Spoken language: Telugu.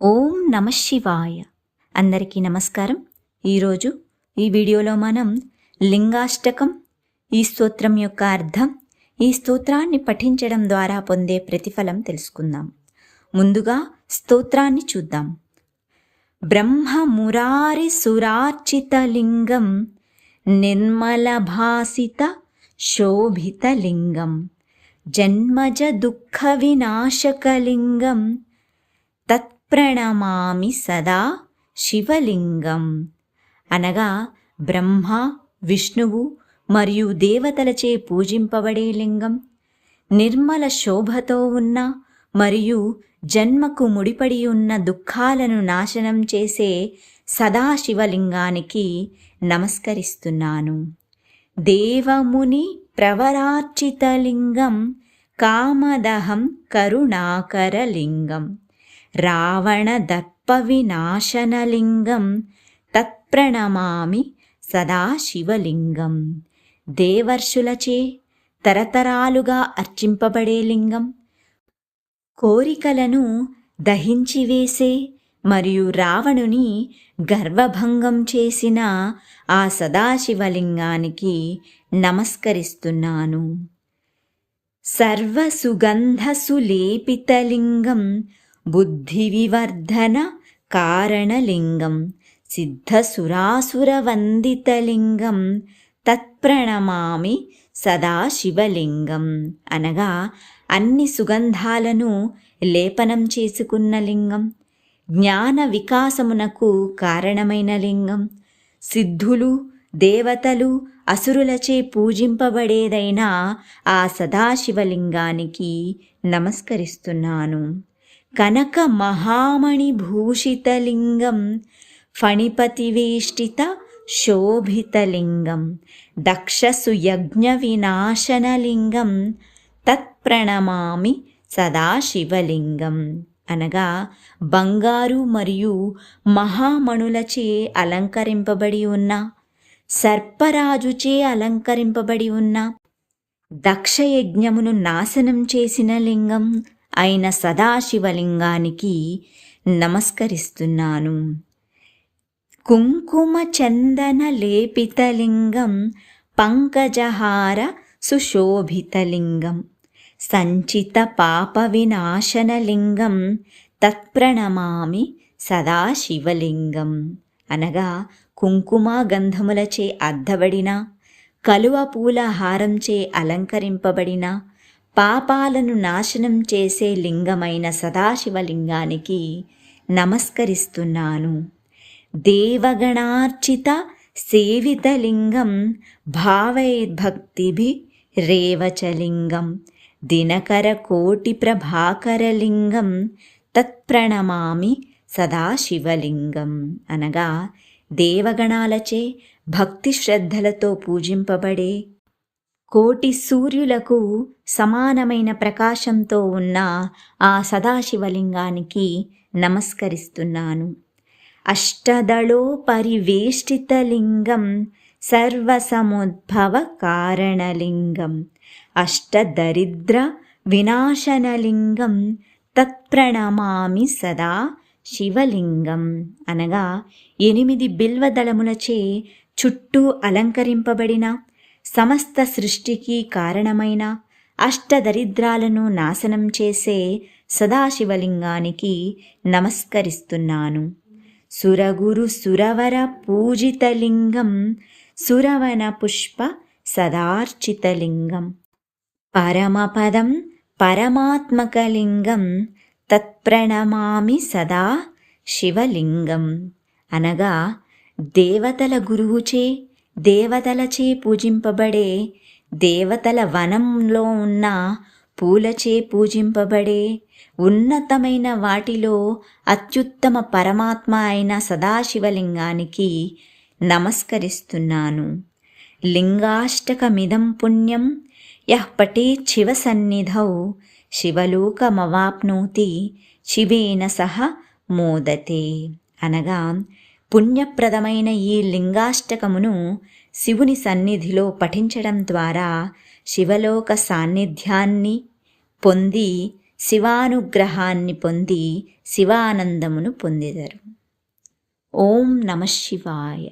ఓం నమ శివాయ. అందరికీ నమస్కారం. ఈరోజు ఈ వీడియోలో మనం లింగాష్టకం ఈ స్తోత్రం యొక్క అర్థం ఈ స్తోత్రాన్ని పఠించడం ద్వారా పొందే ప్రతిఫలం తెలుసుకుందాం. ముందుగా స్తోత్రాన్ని చూద్దాం. బ్రహ్మ మురారి సురార్చిత లింగం నిర్మల భాసిత శోభిత లింగం జన్మజ దుఃఖ వినాశకలింగం ప్రణమామి సదా శివలింగం. అనగా బ్రహ్మ విష్ణువు మరియు దేవతలచే పూజింపబడే లింగం. నిర్మల శోభతో ఉన్న మరియు జన్మకు ముడిపడి ఉన్న దుఃఖాలను నాశనం చేసే సదాశివలింగానికి నమస్కరిస్తున్నాను. దేవముని ప్రవరార్చితలింగం కామదహం కరుణాకరలింగం రావణదర్పవినాశనలింగం తత్ప్రణమామి సదాశివలింగం. దేవర్షులచే తరతరాలుగా అర్చింపబడే లింగం. కోరికలను దహించివేసే మరియు రావణుని గర్వభంగం చేసిన ఆ సదాశివలింగానికి నమస్కరిస్తున్నాను. సర్వసుగంధసులేపితలింగం బుద్ధివివర్ధన కారణలింగం సిద్ధసురాసురవందితలింగం తత్ప్రణమామి సదాశివలింగం అనగా అన్ని సుగంధాలను లేపనం చేసుకున్న లింగం జ్ఞాన వికాసమునకు కారణమైన లింగం సిద్ధులు దేవతలు అసురులచే పూజింపబడేదైన ఆ సదాశివలింగానికి నమస్కరిస్తున్నాను. కనక మహామణి భూషితలింగం ఫణిపతివేష్టిత శోభితలింగం దక్షసుయజ్ఞ వినాశనలింగం తత్ప్రణమామి సదాశివలింగం. అనగా బంగారు మరియు మహామణులచే అలంకరింపబడి ఉన్న సర్పరాజుచే అలంకరింపబడి ఉన్న దక్షయజ్ఞమును నాశనం చేసిన లింగం అయిన సదాశివలింగానికి నమస్కరిస్తున్నాను. కుంకుమ చందన లేపితలింగం పంకజహార సుశోభితలింగం సంచిత పాప వినాశనలింగం తత్ప్రణమామి సదాశివలింగం. అనగా కుంకుమ గంధములచే అద్దబడిన కలువ పూల హారంచే అలంకరింపబడిన పాపాలను నాశనం చేసే లింగమైన సదాశివలింగానికి నమస్కరిస్తున్నాను. దేవగణార్చిత సేవితలింగం భావైర్భక్తిభి రేవచలింగం దినకర కోటి ప్రభాకరలింగం తత్ప్రణమామి సదాశివలింగం. అనగా దేవగణాలచే భక్తి శ్రద్ధలతో పూజింపబడే కోటి సూర్యులకు సమానమైన ప్రకాశంతో ఉన్న ఆ సదాశివలింగానికి నమస్కరిస్తున్నాను. అష్టదళో పరివేష్టితలింగం సర్వసముద్భవ కారణలింగం అష్టదరిద్ర వినాశనలింగం తత్ప్రణమామి సదా శివలింగం అనగా ఎనిమిది బిల్వదళములచే చుట్టూ అలంకరింపబడిన సమస్త సృష్టికి కారణమైన అష్టదరిద్రాలను నాశనం చేసే సదాశివలింగానికి నమస్కరిస్తున్నాను. సురగురు సురవర పూజితలింగం సురవన పుష్ప సదార్చితలింగం పరమపదం పరమాత్మకలింగం తత్ప్రణమామి సదా శివలింగం. అనగా దేవతల గురువుచే దేవతలచే పూజింపబడే దేవతల వనంలో ఉన్న పూలచే పూజింపబడే ఉన్నతమైన వాటిలో అత్యుత్తమ పరమాత్మ అయిన సదాశివలింగానికి నమస్కరిస్తున్నాను. లింగాష్టకమిదం పుణ్యం యః పఠేత్ శివసన్నిధౌ శివలోకమవాప్నోతి శివేన సహ మోదతే. అనగా పుణ్యప్రదమైన ఈ లింగాష్టకమును శివుని సన్నిధిలో పఠించడం ద్వారా శివలోక సాన్నిధ్యాన్ని పొంది శివానుగ్రహాన్ని పొంది శివానందమును పొందిదరు. ఓం నమ శివాయ.